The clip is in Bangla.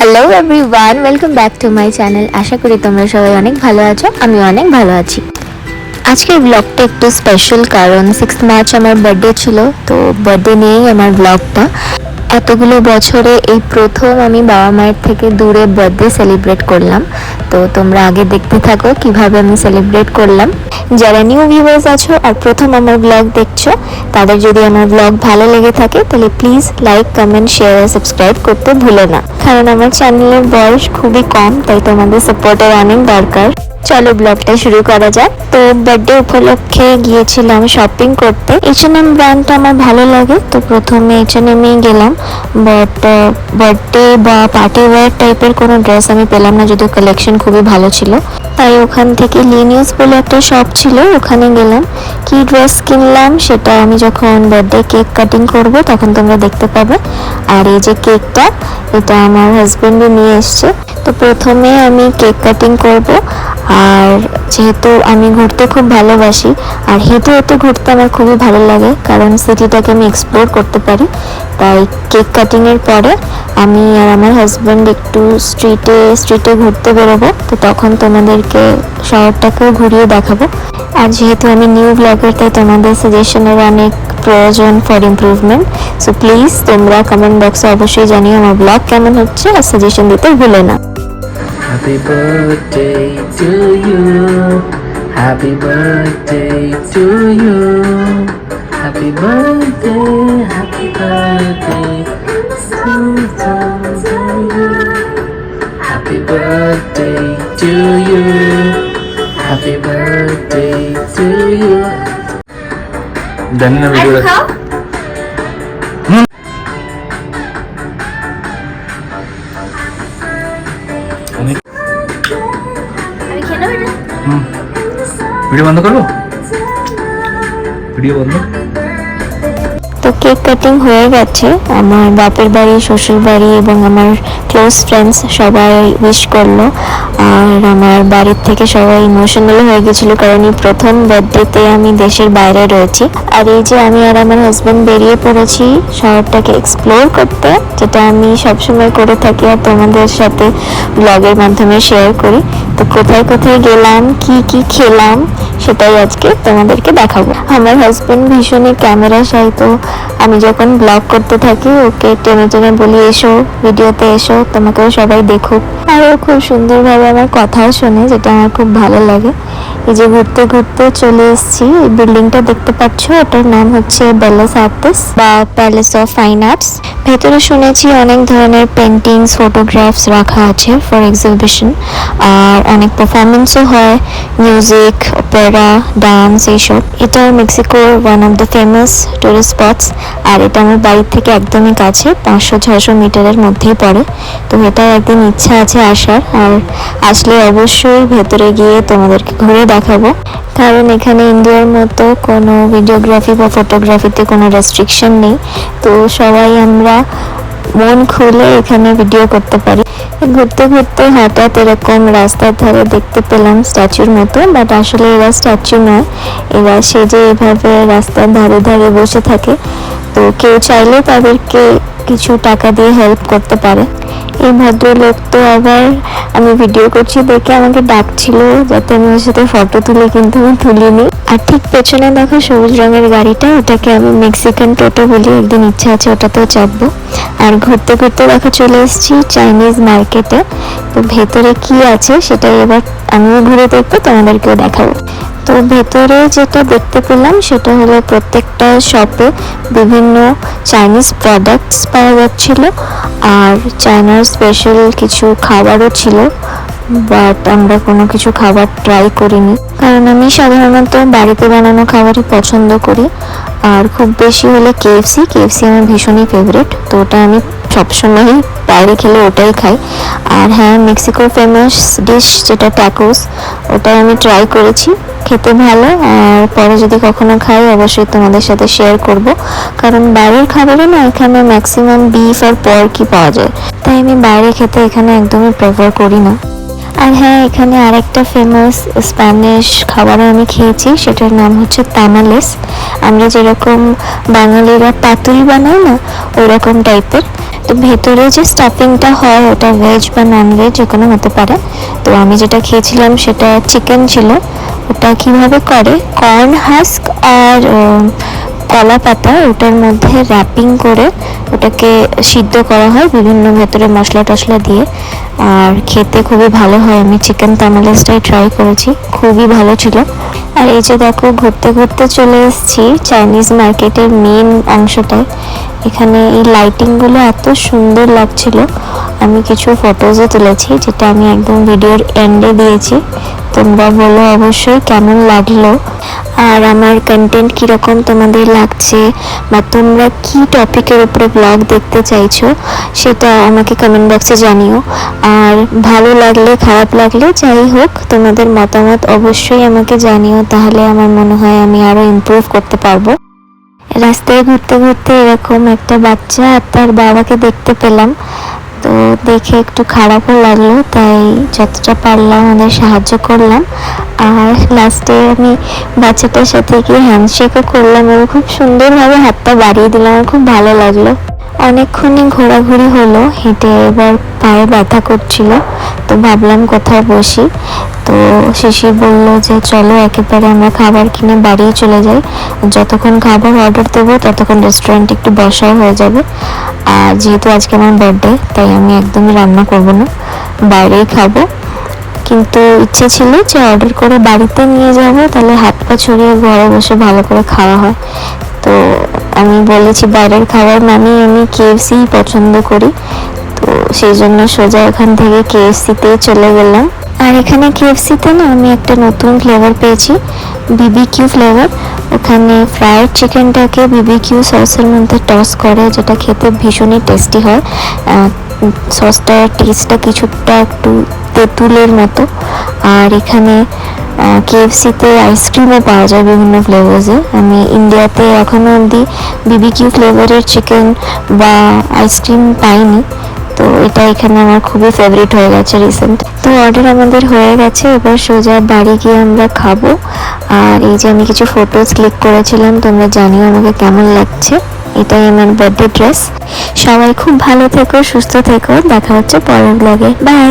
Hello everyone welcome back to my channel আশা করি তোমরা সবাই অনেক ভালো আছো। আমি অনেক ভালো আছি। আজকের ব্লগটা একটু স্পেশাল কারণ সিক্স মার্চ আমার বার্থডে ছিল, তো বার্থডে নিয়েই আমার ব্লগটা এতগুলো বছরে এই প্রথম আমি বাবা মায়ের থেকে দূরে বার্থডে সেলিব্রেট করলাম। তো তোমরা আগে দেখতে থাকো কীভাবে আমি সেলিব্রেট করলাম। যারা নিউ ভিউয়ার্স আছো আর প্রথম আমার ব্লগ দেখছ, তাদের যদি আমার ব্লগ ভালো লেগে থাকে, তাহলে প্লিজ লাইক কমেন্ট শেয়ার আর সাবস্ক্রাইব করতে ভুলো না। কারণ আমার চ্যানেলের বয়স খুবই কম, তাই তোমাদের সাপোর্টের অনেক দরকার। চলো ব্লগটা শুরু করা যাক। তো বার্থডে উপলক্ষে গিয়েছিলাম শপিং করতে। এইচ এম ব্র্যান্ডটা আমার ভালো লাগে। তো প্রথমে এইচ এন গেলাম। বাট বার্থডে বা পার্টি ওয়্যার টাইপের কোনো ড্রেস আমি পেলাম না, যদিও কালেকশন খুবই ভালো ছিল। তাই ওখান থেকে লিনিয়াস বলে একটা শপ ছিল, ওখানে গেলাম। কি ড্রেস কিনলাম সেটা আমি যখন বার্থডে কেক কাটিং করব, তখন তোমরা দেখতে পাবে। আর এই যে কেকটা এটা আমার হাজবেন্ডে নিয়ে এসছে। তো প্রথমে আমি কেক কাটিং করব। আর যেহেতু আমি ঘুরতে খুব ভালোবাসি, আর হেঁটে হেঁটে ঘুরতে আমার খুবই ভালো লাগে, কারণ সিটিটাকে আমি এক্সপ্লোর করতে পারি। তাই কেক কাটিংয়ের পরে আমি আর আমার হাজব্যান্ড একটু স্ট্রিটে স্ট্রিটে ঘুরতে বেরোবো, তো তখন তোমাদেরকে শহরটাকেও ঘুরিয়ে দেখাবো। আর যেহেতু আমি নিউ ব্লগার তাই তোমাদের সাজেশনের অনেক প্রয়োজন ফর ইমপ্রুভমেন্ট সো প্লিজ তোমরা কমেন্ট বক্সে অবশ্যই জানিও আমার ব্লগ কেমন হচ্ছে, আর সাজেশন দিতে ভুলো না। Happy birthday to you. Happy birthday to you. Happy birthday, happy birthday. Happy birthday to you. Happy birthday to you. Đến video Anh video বন্ধ করব? ভিডিও বন্ধ? তো কেক কাটিং হয়ে গেছে। আমার বাপের বাড়ি শ্বশুর বাড়ি এবং আমার ক্লোজ ফ্রেন্ডস সবাই উইশ করল। আর আমার বাড়ির থেকে সবাই ইমোশনাল হয়ে গেছিল কারণ এই প্রথম বার্থডেতে আমি দেশের বাইরে রয়েছি। আর এই যে আমি আর আমার হাজব্যান্ড বেরিয়ে পড়েছি শহরটাকে এক্সপ্লোর করতে, যেটা আমি সবসময় করে থাকি আর তোমাদের সাথে ব্লগের মাধ্যমে শেয়ার করি। তো কোথায় কোথায় গেলাম, কি কি খেলাম, সেটাই আজকে তোমাদেরকে দেখাবো। আমার হাজবেন্ড ভীষণই ক্যামেরা সাই তো আমি যখন ব্লগ করতে থাকি, ওকে টেনে টেনে বলি, এসো, ভিডিওতে এসো, তোমাকেও সবাই দেখুক। আর ও খুব সুন্দরভাবে আমার কথাও শোনে, যেটা আমার খুব ভালো লাগে। এই যে ঘুরতে ঘুরতে চলে এসেছি, এই বিল্ডিংটা দেখতে পাচ্ছ? ওটার নাম হচ্ছে বেলেস আর্টিস বা প্যালেস অফ ফাইন আর্টস ভেতরে শুনেছি অনেক ধরনের পেন্টিংস ফটোগ্রাফস রাখা আছে ফর এক্সিবিশন আর অনেক পারফরমেন্সও হয় মিউজিক অপেরা ডান্স এইসব এটা মেক্সিকোর one of the famous tourist spots আর এটা আমার বাড়ির থেকে একদমই কাছে, পাঁচশো ছশো মিটারের মধ্যেই পড়ে। তো এটা একদিন ইচ্ছা আছে আসার, আর আসলে অবশ্যই ভেতরে গিয়ে তোমাদেরকে ঘুরে দেখাবো। কারণ এখানে ইন্ডিয়ার মতো কোনো ভিডিওগ্রাফি বা ফটোগ্রাফিতে কোনো রেস্ট্রিকশন নেই। তো সবাই আমরা মন খুলে এখানে ভিডিও করতে পারি। ঘুরতে ঘুরতে হঠাৎ এরকম রাস্তার ধারে দেখতে পেলাম স্ট্যাচুর মতো বাট আসলে এরা স্ট্যাচু নয়। এরা সেজে এভাবে রাস্তার ধারে ধারে বসে থাকে। তো কেউ চাইলে তাদেরকে কিছু টাকা দিয়ে হেল্প করতে পারে। এই ভদ্রলোক তো আবার আমি ভিডিও করছি দেখে আমাকে ডাকছিল যাতে আমি ওর সাথে ফটো তুলি কিন্তু আমি তুলিনি। আর ঠিক পেছনে দেখো সবুজ রঙের গাড়িটা, ওটাকে আমি মেক্সিকান টোটো বলি, একদিন ইচ্ছা আছে ওটাতেও চাপবো। আর ঘুরতে ঘুরতে দেখো চলে এসেছি চাইনিজ মার্কেটে তো ভেতরে কি আছে সেটাই এবার আমিও ঘুরে দেখব, তোমাদেরকেও দেখাবো। তো ভেতরে যেটা দেখতে পেলাম সেটা হলো প্রত্যেকটা শপে বিভিন্ন চাইনিজ প্রোডাক্টস পাওয়া যাচ্ছিল। আর চায়নার স্পেশাল কিছু খাবারও ছিল। বাট আমরা কোনো কিছু খাবার ট্রাই করিনি। কারণ আমি সাধারণত বাড়িতে বানানো খাবারই পছন্দ করি। আর খুব বেশি হলে কেএফসি কেএফসি আমার ভীষণই ফেভারিট তো ওটা আমি সবসময়ই বাইরে খেলে ওটাই খাই। আর হ্যাঁ মেক্সিকোর ফেমাস ডিশ যেটা ট্যাকোস ওটা আমি ট্রাই করেছি। খেতে ভালো, আর পরে যদি কখনো খাই, অবশ্যই তোমাদের সাথে শেয়ার করব। কারণ বাইরের খাবারে না, এখানে ম্যাক্সিমাম বিফ আর পর পর্কই পাওয়া যায়। তাই আমি বাইরে খেতে এখানে একদমই প্রেফার করি না। আর হ্যাঁ এখানে আরেকটা ফেমাস স্প্যানিশ খাবারও আমি খেয়েছি, সেটার নাম হচ্ছে তামালেস আমরা যেরকম বাঙালিরা পাতুরি বানাই না, ওরকম টাইপের তো ভেতরে যে স্টাফিংটা হয়, ওটা ভেজ বা নন ভেজ যে কোনো হতে পারে। তো আমি যেটা খেয়েছিলাম, সেটা চিকেন ছিল। ওটা কীভাবে করে? কর্ন হাস্ক আর কলা পাতা ওটার মধ্যে র্যাপিং করে ওটাকে সিদ্ধ করা হয় বিভিন্ন ভেতরে মশলা টশলা দিয়ে। আর খেতে খুবই ভালো হয়। আমি চিকেন তামালেসটাই ট্রাই করেছি। খুবই ভালো ছিল। আর এই যে দেখো, ঘুরতে ঘুরতে চলে এসেছি চাইনিজ মার্কেটের মেন অংশটায়। এখানে এই লাইটিংগুলো এত সুন্দর লাগছিল। আমি কিছু ফটোজও তুলেছি, যেটা আমি একদম ভিডিওর এন্ডে দিয়েছি। তোমরা বলো অবশ্যই কেমন লাগল? আর আমার কন্টেন্ট কীরকম তোমাদের লাগছে? বা তোমরা কি টপিকের উপরে ব্লগ দেখতে চাইছো? সেটা আমাকে কমেন্ট বক্সে জানিও। আর ভালো লাগলে, খারাপ লাগলে, যাই হোক, তোমাদের মতামত অবশ্যই আমাকে জানিও। তাহলে আমার মনে হয় আমি আরও ইমপ্রুভ করতে পারব। রাস্তায় ঘুরতে ঘুরতে এরকম একটা বাচ্চা আর তার বাবাকে দেখতে পেলাম। তো দেখে একটু খারাপও লাগল, তাই যতটা পারলাম ওদের সাহায্য করলাম। আর লাস্টে আমি বাচ্চাটার সাথে গিয়ে হ্যান্ডশেকও করলাম এবং খুব সুন্দরভাবে হাতটা বাড়িয়ে দিলাম খুব ভালো লাগল। অনেকক্ষণই ঘোরাঘুরি হলো, হেঁটে এবার পায়ে ব্যথা করছিল, তো ভাবলাম কোথায় বসি। তো শিশির বলল যে, চলো একেবারে আমরা খাবার কিনে বাড়িয়ে চলে যাই। যতক্ষণ খাবার অর্ডার দেবো, ততক্ষণ রেস্টুরেন্ট একটু বসাও হয়ে যাবে। আর যেহেতু আজকে আমার বার্থডে তাই আমি একদমই রান্না করব না। বাইরেই খাব। কিন্তু ইচ্ছে ছিল যে অর্ডার করে বাড়িতে নিয়ে যাব, তাহলে হাত পা ছড়িয়ে ঘরে বসে ভালো করে খাওয়া হয়। তো আমি বলেছি বাইরের খাবার মানে আমি কেএফসি পছন্দ করি। তো সেই জন্য সোজা এখান থেকে কেএফসিতেই চলে গেলাম। আর এখানে কেএফসিতে না আমি একটা নতুন ফ্লেভার পেয়েছি বিবিকিউ ফ্লেভার ওখানে ফ্রায়েড চিকেনটাকে বিবিকিউ সসের মধ্যে টস করে, যেটা খেতে ভীষণই টেস্টি হয়। সসটার টেস্টটা কিছুটা একটু তেঁতুলের মতো। আর এখানে কেএফসিতে আইসক্রিমও পাওয়া যায় বিভিন্ন ফ্লেভার্সে আমি ইন্ডিয়াতে এখনও অবধি বিবিকিউ ফ্লেভারের চিকেন বা আইসক্রিম পাইনি। তো এটা এখানে আমার খুবই ফেভারিট হয়ে গেছে রিসেন্ট তো অর্ডার আমাদের হয়ে গেছে, এবার সোজা বাড়ি গিয়ে আমরা খাব। আর এই যে আমি কিছু ফটোজ ক্লিক করেছিলাম, তোমরা জানিও আমাকে কেমন লাগছে। এটাই আমার বার্থডে ড্রেস সবাই খুব ভালো থেকো, সুস্থ থেকো। দেখা হচ্ছে পরের ব্লগে বাই